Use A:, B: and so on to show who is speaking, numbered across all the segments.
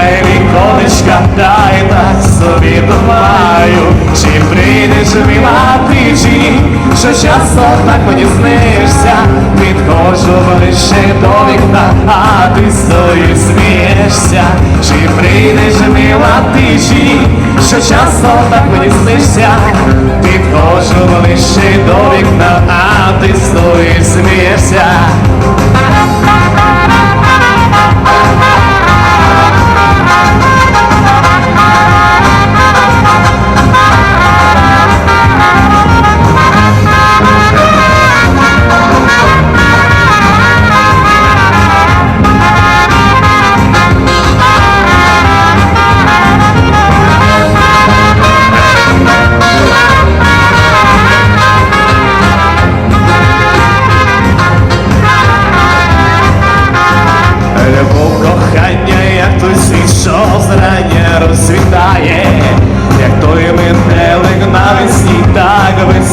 A: Ай, віконечка, дай так собі думаю, чи прийдеш мила ти чи що часто так мені снишся, підходжу ближче до вікна, а ти стоїш, смієшся, чи прийдеш мила ти чи що часто так мені снишся, підходжу ближче до вікна, а ти стоїш, смієшся.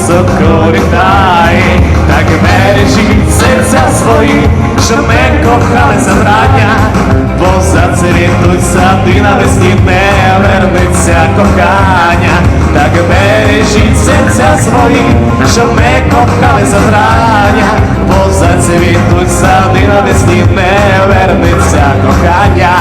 A: Високо літає, так бережіть серця свої, щоб ми кохалися зрання, бо зацвітуть сади навесні не вернеться кохання, так бережіть серця свої, щоб ми кохалися зрання, бо зацвітуть сади навесні не вернеться кохання.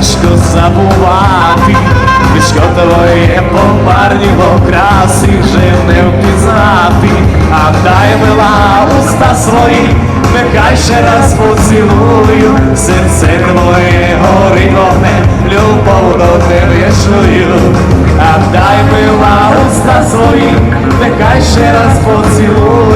A: Тяжко забувати, Личко твоє попарніло краси вже не впізнати, а дай мила уста свої, нехай ще раз поцілую, серце твоє горить вогне, любов до тебе чую, а дай мила уста свої, нехай ще раз поцілую,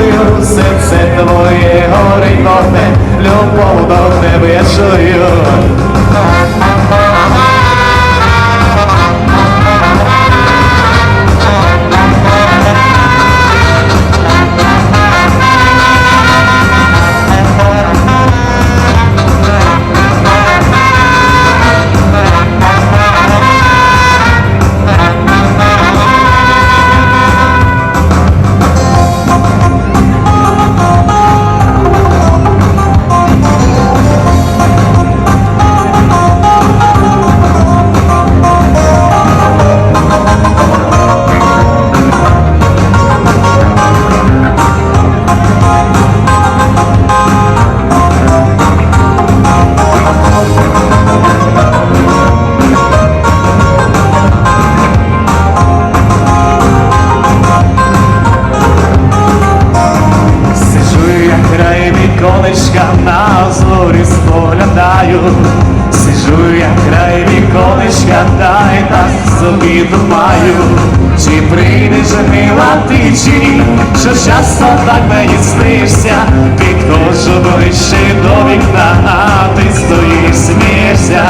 A: споглядаю, сиджу я край віконечка, та й так собі думаю, чи прийдеш мила ти чи ні, що часто так мені снишся, підходжу ближче до вікна, а ти стоїш смієшся,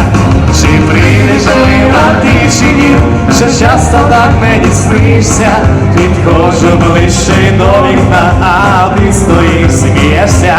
A: чи прийдеш мила ти чи ні, що часто так мені снишся, підходжу ближче до вікна, а ти стоїш смієшся.